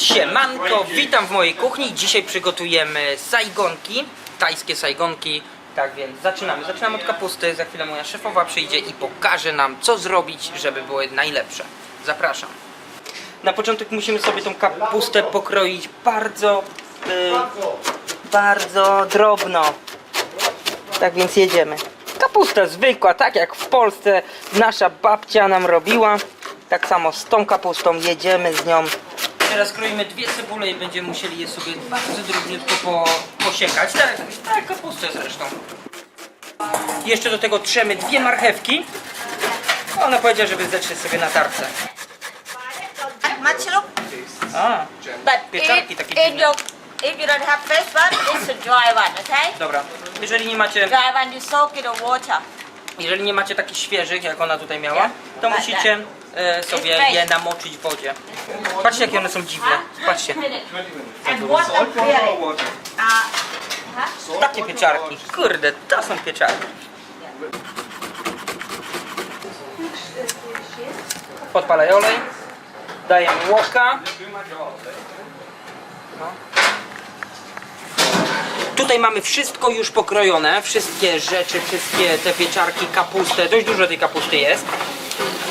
Siemanko, witam w mojej kuchni. Dzisiaj przygotujemy sajgonki, tajskie sajgonki. Tak więc zaczynamy. Zaczynamy od kapusty. Za chwilę moja szefowa przyjdzie i pokaże nam, co zrobić, żeby były najlepsze. Zapraszam. Na początek musimy sobie tą kapustę pokroić bardzo, y, bardzo drobno. Tak więc jedziemy. Kapusta zwykła, tak jak w Polsce nasza babcia nam robiła. Tak samo z tą kapustą jedziemy z nią. Teraz kroimy dwie cebule i będziemy musieli je sobie bardzo drobniutko po, posiekać. Tak, tak jak kapustę zresztą. Jeszcze do tego trzemy dwie marchewki. Ona powiedziała, żeby zetrzeć sobie na tarce. mushroom, A, but Pieczarki if, takie if dziwne. you if you don't have fresh one, it's a dry one, okay? dobra. Jeżeli nie macie, Dry one you soak in the water. jeżeli nie macie takich świeżych, jak ona tutaj miała, to musicie e, sobie je namoczyć w wodzie. Patrzcie, jakie one są dziwne. Patrzcie. And. Uh, Takie pieczarki. Kurde, to są pieczarki. Podpalaj olej. Dajemy łoka. No. Tutaj mamy wszystko już pokrojone, wszystkie rzeczy, wszystkie te pieczarki, kapustę, dość dużo tej kapusty jest.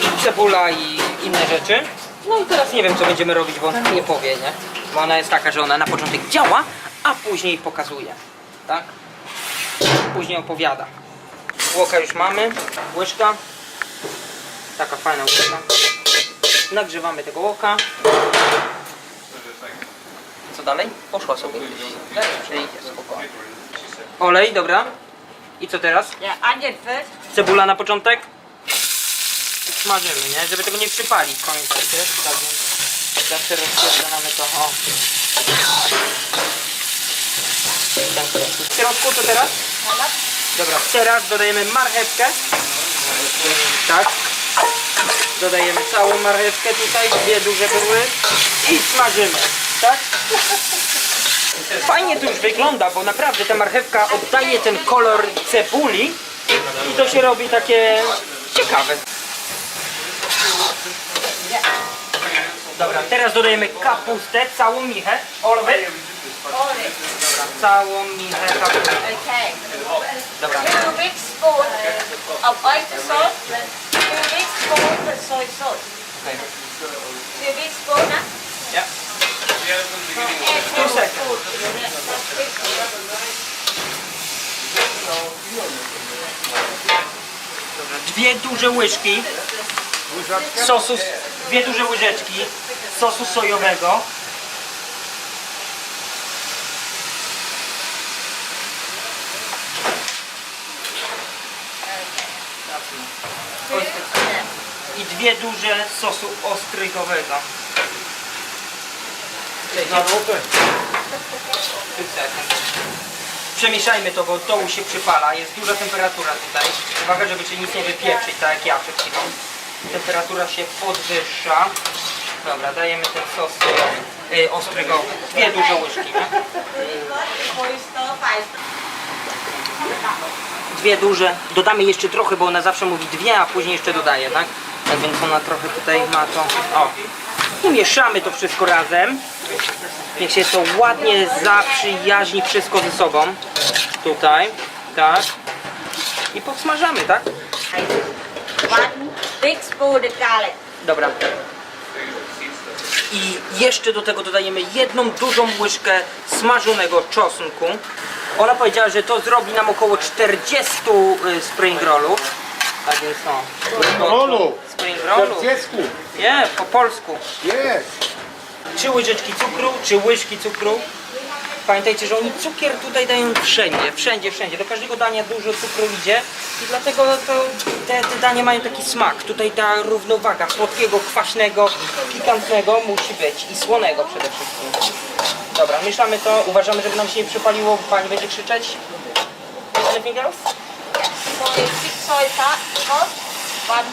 I cebula i inne rzeczy. No i teraz nie wiem co będziemy robić, bo ona nie powie, nie? Bo ona jest taka, że ona na początek działa, a później pokazuje. Tak? Później opowiada. Łoka już mamy, łyżka. Taka fajna łyżka. Nagrzewamy tego łoka. Co dalej? Poszła sobie gdzieś. Przyjdzie spokojnie. Olej, dobra. I co teraz? yeah, onion first. Cebula na początek. Smażymy, nie? Żeby tego nie przypalić, pamiętajcie. Tak więc zawsze rozpierdolamy to. O. Tak. W środku to teraz? Dobra, teraz dodajemy marchewkę. Tak. Dodajemy całą marchewkę tutaj, dwie duże były i smażymy, tak? Fajnie to już wygląda, bo naprawdę ta marchewka oddaje ten kolor cebuli i to się robi takie ciekawe. Dobra, teraz dodajemy kapustę, całą michę. Dobra, całą michę kapusty. Okay. Dobra. Two big spoon of oyster sauce. Two big spoon of soy sauce. Okay. Two big spoon, huh? Yeah. Two seconds. Dobra, dwie duże łyżki sosu, dwie duże łyżeczki sosu sojowego. I dwie duże sosu ostrygowego. Przemieszajmy to, bo dołu się przypala, jest duża temperatura tutaj. Uwaga, żeby cię nic nie wypieprzyć, tak jak ja przed chwilą. Temperatura się podwyższa. Dobra, dajemy ten sos y, ostrego, dwie duże łyżki. Nie? Dwie duże, dodamy jeszcze trochę, bo ona zawsze mówi dwie, a później jeszcze dodaje, tak? Tak więc ona trochę tutaj ma to. O. I mieszamy to wszystko razem. Niech się to ładnie zaprzyjaźni wszystko ze sobą. Tutaj, tak. I podsmażamy, tak? One big spoon of garlic. Dobra. I jeszcze do tego dodajemy jedną dużą łyżkę smażonego czosnku. Ona powiedziała, że to zrobi nam około 40 y, spring rollów. Tak więc no. Spring rollu. 40. Nie, po polsku. Jest. Trzy łyżeczki cukru, czy łyżki cukru. Pamiętajcie, że oni cukier tutaj dają wszędzie, wszędzie, wszędzie. Do każdego dania dużo cukru idzie i dlatego to, te, te dania mają taki smak. Tutaj ta równowaga słodkiego, kwaśnego, pikantnego musi być i słonego przede wszystkim. Dobra, mieszamy to. Uważamy, żeby nam się nie przypaliło, bo pani będzie krzyczeć. Sauce. One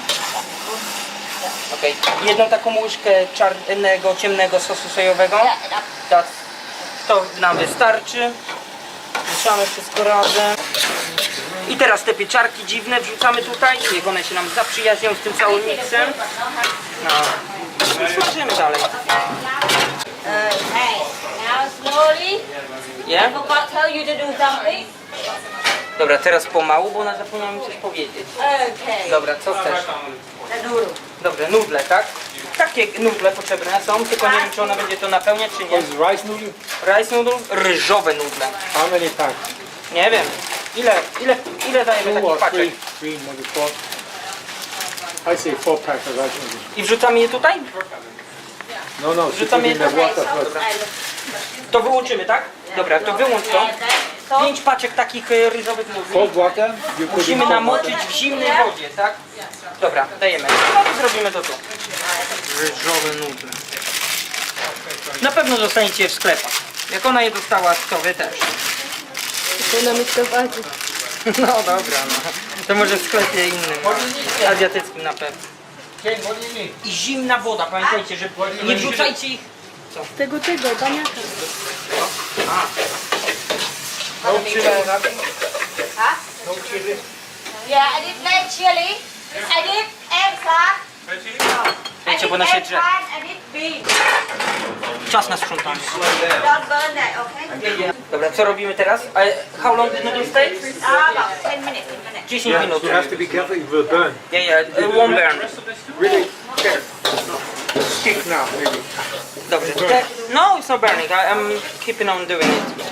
Okej. Jedną taką łyżkę czarnego, ciemnego sosu sojowego. Yeah, enough. Tak, to nam wystarczy. Mieszamy wszystko razem. I teraz te pieczarki dziwne wrzucamy tutaj. Niech one się nam zaprzyjaźnią z tym całym miksem. No. I smażymy dalej. Something. Dobra, teraz pomału, bo ona zapomniała mi coś powiedzieć. Dobra, co chcesz? Noodle. Dobrze, nudle, tak? Takie nudle potrzebne są, tylko nie wiem, czy ona będzie to napełniać, czy nie. Is rice noodle? Rice noodles, ryżowe nudle. How many packs? Nie wiem. Ile, ile, ile dajemy Two takich or three? paczek? Three, maybe four. I say four packs of rice noodles. I wrzucamy je tutaj? No, no, she Rzucamy put in the je water first. To wyłączymy, tak? Dobra, to wyłącz to. Pięć paczek takich e, ryżowych put in Musimy namoczyć w zimnej wodzie, tak? Dobra, dajemy. No to zrobimy to tu. Ryżowe nudle. Na pewno dostaniecie je w sklepach. Jak ona je dostała, to wy też. Ona mi prowadzi. No dobra, no. To może w sklepie innym. Azjatyckim na pewno. I zimna woda, pamiętajcie, że nie wrzucajcie ich. Tego, tego, baniaka. No chili, nothing? Huh? No chili? Yeah, I did red chili. I did eggplant. I Wiecie, did bo ona się drze. eggplant. I did beans. Czas na sprzątanie. Don't burn that, okay? Dobra, co robimy teraz? A how long the noodles take? Ah, about 10 minutes, 10 minutes. 10 minut. You have to be careful, it will burn. Yeah, yeah, it won't burn. Really careful. Kick now, maybe. Dobrze. Te, no, it's not burning. I, I'm keeping on doing it.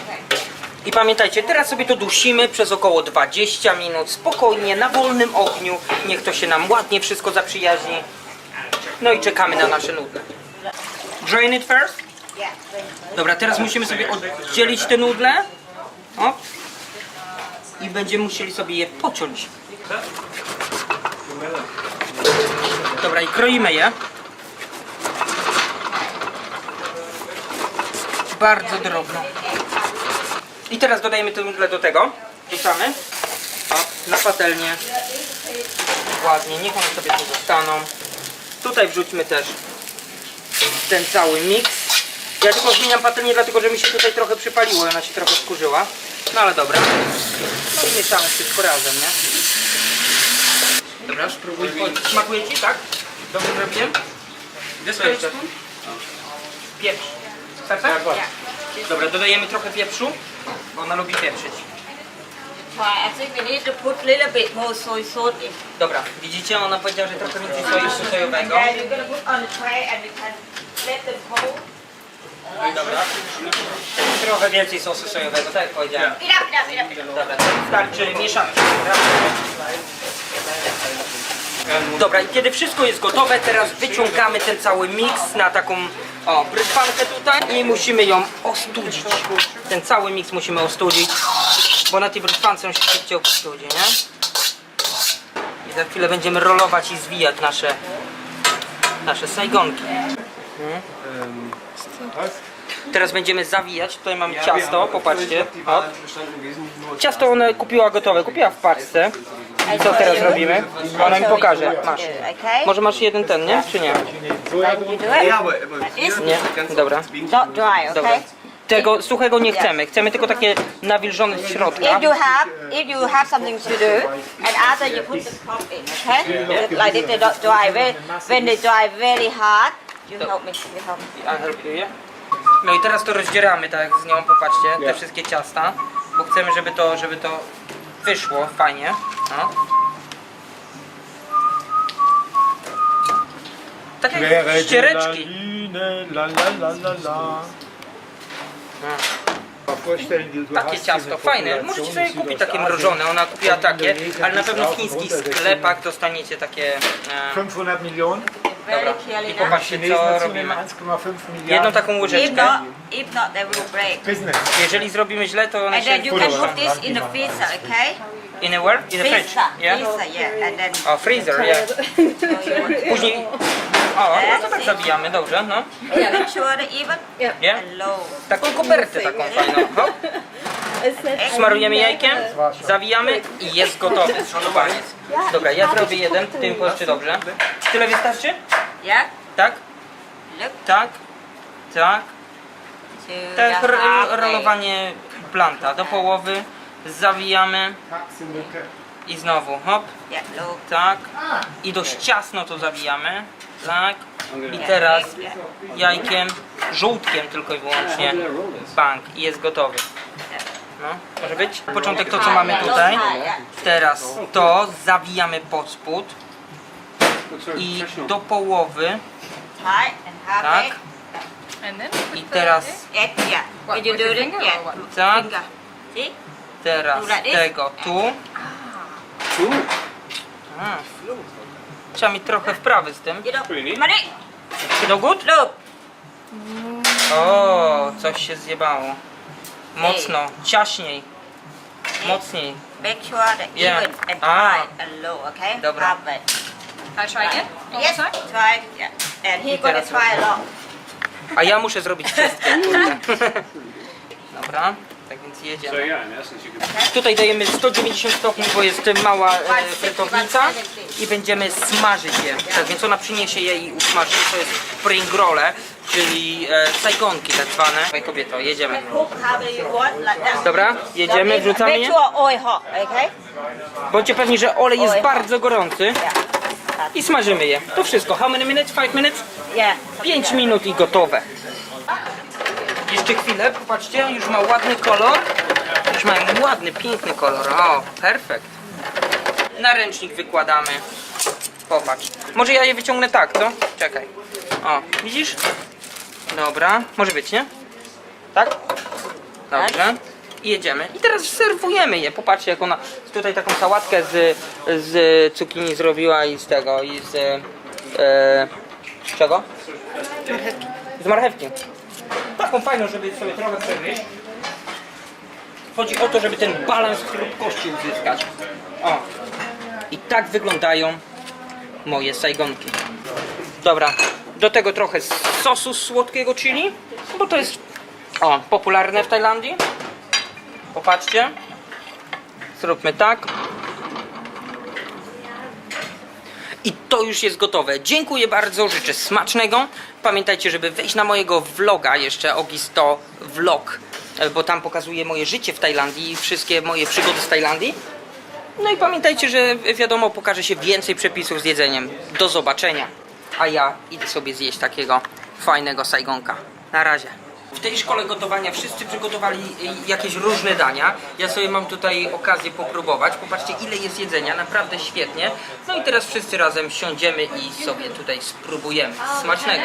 I pamiętajcie, teraz sobie to dusimy przez około 20 minut, spokojnie, na wolnym ogniu. Niech to się nam ładnie wszystko zaprzyjaźni. No i czekamy na nasze nudle. Drain it first. Dobra, teraz musimy sobie oddzielić te nudle. O. I będziemy musieli sobie je pociąć. Dobra, i kroimy je. Bardzo drobno. I teraz dodajemy te nudle do tego. Wrzucamy. O, na patelnię. Ładnie, niech one sobie tu zostaną. Tutaj wrzućmy też ten cały miks. Ja tylko zmieniam patelnię, dlatego że mi się tutaj trochę przypaliło, ona się trochę skurzyła. No ale dobra. No i mieszamy wszystko razem, nie? Dobra, spróbuj. Smakuje Ci, tak? Dobrze zrobiłem? Co jeszcze? Pieprz. Serce? Dobra, dodajemy trochę pieprzu, ona lubi pieprzyć. Try. I think we need to put a little bit more soy sauce in. Dobra, widzicie, ona powiedziała, że trochę więcej soju sojowego. And you're gonna put on the tray and you can let them cool. Dobra. Trochę więcej sosu sojowego, tak jak powiedziałem. Up, up, up. Dobra, starczy mieszanki. Dobra, i kiedy wszystko jest gotowe, teraz wyciągamy ten cały miks na taką o, brytwankę tutaj i musimy ją ostudzić. Ten cały miks musimy ostudzić, bo na tej brytwance on się szybciej ostudzi, nie? I za chwilę będziemy rolować i zwijać nasze, nasze sajgonki. Teraz będziemy zawijać, tutaj mamy ciasto, popatrzcie. O. Ciasto ona kupiła gotowe, kupiła w paczce. I co teraz robimy? Ona mi pokaże. Masz. Okay? Może masz jeden ten, nie? Czy nie? Nie? Dobra. not dry, okay? Tego suchego nie chcemy. Chcemy tylko takie nawilżone z środka. If you have, if you have something to do, and after you put the crop in, okay? Like this, they don't dry. When they dry very hard, you help me. You help me. I help you, yeah? No i teraz to rozdzieramy tak z nią, popatrzcie, te wszystkie ciasta, bo chcemy, żeby to, żeby to wyszło fajnie. No. Tak jak ściereczki. La, la, la, la, la. Vorstellen, die du Takie ciasto, fajne. Możecie sobie kupić takie mrożone. Ona kupiła takie, ale na pewno w chińskich sklepach dostaniecie takie. E, 500 Millionen. Dobra. Very clearly I now. popatrzcie co robimy. nehmen 1,5 Jedną taką If łyżeczkę. not, if not, they will break. Business. Jeżeli zrobimy źle, to one And się... then you can put this in the freezer, okay? In a where? In a fridge. Freezer, Yeah? freezer, yeah. And then O, freezer, yeah. Później... O, no to tak zabijamy, dobrze, no. make sure that even Yeah? and low. Taką kopertę taką fajną. Hop. Smarujemy jajkiem, zawijamy i jest gotowy. Koniec. Dobra, ja zrobię jeden, ty mi powiesz czy dobrze. Tyle wystarczy? Yeah. Tak? Look Tak? Tak? to Tak, rolowanie planta do połowy, zawijamy. I znowu hop, tak. I dość ciasno to zawijamy, tak. I teraz jajkiem żółtkiem tylko i wyłącznie. Bank. I jest gotowy. No, może być? Początek to co mamy tutaj. Teraz to zawijamy pod spód i do połowy, Tie and half tak? it. And then I teraz, Yes, yeah. What, Did you with do your it? finger Yeah. or what? tak, Finger. See? teraz tego tu. A. Trzeba mieć trochę wprawy z tym. You don't. Money. No good? Look. O, coś się zjebało. Mocno, ciaśniej. Mocniej. Make sure that Yeah. even and Ah. high and low, okay? Dobra. Half. I try again? One Yes, more time? try. Yeah. And he's gonna teraz try a lot. A ja muszę zrobić wszystkie. kurde. Dobra, tak więc So jedziemy. yeah, in essence, you could Tutaj dajemy 190 stopni, bo jest mała e, frytownica i będziemy smażyć je. Tak więc ona przyniesie je i usmaży. To jest spring rolle, czyli e, sajgonki tak zwane. Oj kobieto, jedziemy. Cook however you want, like that. Dobra, jedziemy, wrzucamy Make je. sure oil hot, okay? Bądźcie pewni, że olej jest bardzo gorący Yeah. I smażymy je. To wszystko. How many minutes? Five minutes? Yeah. 5 minut i gotowe. Jeszcze chwilę, popatrzcie, już ma ładny kolor. Już ma ładny, piękny kolor. O, perfekt. Na ręcznik wykładamy. Popatrz. Może ja je wyciągnę tak, co? Czekaj. O, widzisz? Dobra, może być, nie? Tak? Dobrze. I jedziemy. I teraz serwujemy je. Popatrzcie, jak ona tutaj taką sałatkę z, z cukinii zrobiła i z tego, i z... E, z czego? Z marchewki. Taką fajną, żeby sobie trochę przegryźć. Chodzi o to, żeby ten balans chrupkości uzyskać. O. I tak wyglądają moje sajgonki. Dobra, do tego trochę sosu słodkiego chili, bo to jest o, popularne w Tajlandii. Popatrzcie. Zróbmy tak. I to już jest gotowe. Dziękuję bardzo, życzę smacznego. Pamiętajcie, żeby wejść na mojego vloga, jeszcze Ogisto Vlog, e, bo tam pokazuję moje życie w Tajlandii i wszystkie moje przygody z Tajlandii. No i pamiętajcie, że wiadomo, pokaże się więcej przepisów z jedzeniem. Do zobaczenia. A ja idę sobie zjeść takiego fajnego sajgonka. Na razie. W tej szkole gotowania wszyscy przygotowali jakieś różne dania. Ja sobie mam tutaj okazję popróbować. Popatrzcie ile jest jedzenia, naprawdę świetnie. No i teraz wszyscy razem siądziemy i sobie tutaj spróbujemy. Smacznego.